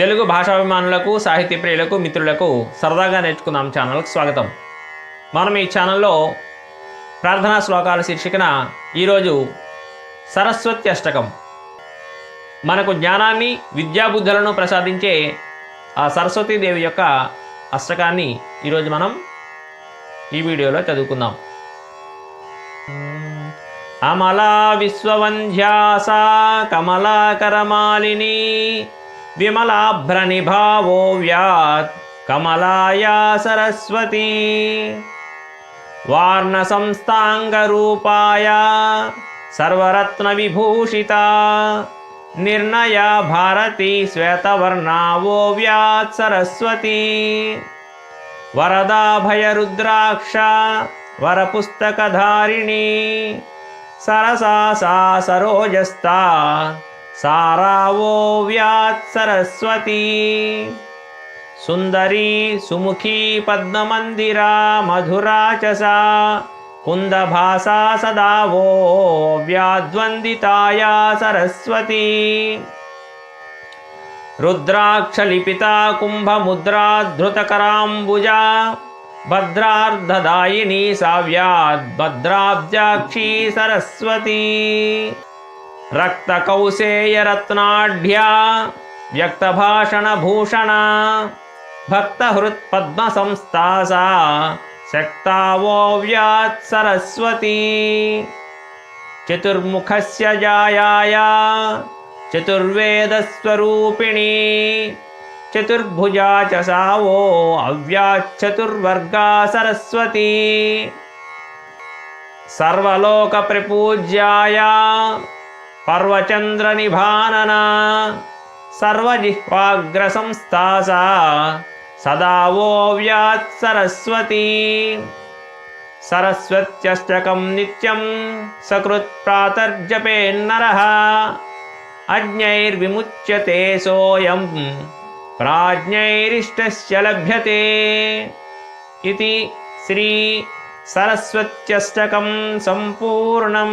తెలుగు భాషాభిమానులకు సాహిత్య ప్రియులకు మిత్రులకు సరదాగా నేర్చుకుందాం ఛానల్కి స్వాగతం. మనం ఈ ఛానల్లో ప్రార్థనా శ్లోకాల శీర్షికన ఈరోజు సరస్వతి అష్టకం. మనకు జ్ఞానాన్ని విద్యాబుద్ధులను ప్రసాదించే ఆ సరస్వతీదేవి యొక్క అష్టకాన్ని ఈరోజు మనం ఈ వీడియోలో చదువుకుందాం. అమలా విశ్వవంధ్యాసా కమలాకరమాలిని విమలాభ్రనిభావో వ్యాత్ కమలాయా సరస్వతీ వార్ణసంస్థాంగరూపాయ సర్వరత్నవిభూషిత నిర్ణయ భారతి శ్వేతవర్ణావో వ్యాత్ సరస్వతీ వరదాభయరుద్రాక్ష వరపుస్తకధారిణి సరసా సా సరోజస్తా సారావో వ్యాత్ సరస్వతీ. సుందరీ సుముఖీ పద్మమందిరా మధురా చ సా కుందభాసా సదా వో వ్యాద్వందితాయా సరస్వతీ. రుద్రాక్షలిపితా కుంభముద్రాధృతకరాంబుజా భద్రార్ధదాయిని సావ్యాద్ భద్రాబ్జాక్షీ సరస్వతీ. रक्त कौसेय रत्नाढ़ व्यक्त भाषण भूषण भक्त हृत् पद्म रक्तकौसेयरत्नाढ्या शक्ता वो शक्तावोऽव्यात् सरस्वती। चतुर्मुखस्य जायाया, चतुर्वेदस्वरूपिणी, चतुर्भुजा च सावो अव्याच्चतुर्वर्गा सरस्वती। सर्वलोकप्रपूज्याया సర్వలోకప్రపూజ్యాయ పర్వచంద్రనిభాననా సర్వజిహ్వాగ్రసంస్థాసా సదా వో వ్యాత్ సరస్వతీ సరస్వత్యష్టకం నిత్యం సకృత్ ప్రాతర్జపేన్నర అజ్ఞైర్విముచ్యతే సోయం ప్రాజ్ఞైరిష్టస్య లభ్యతే ఇది శ్రీ సరస్వత్యష్టకం సంపూర్ణం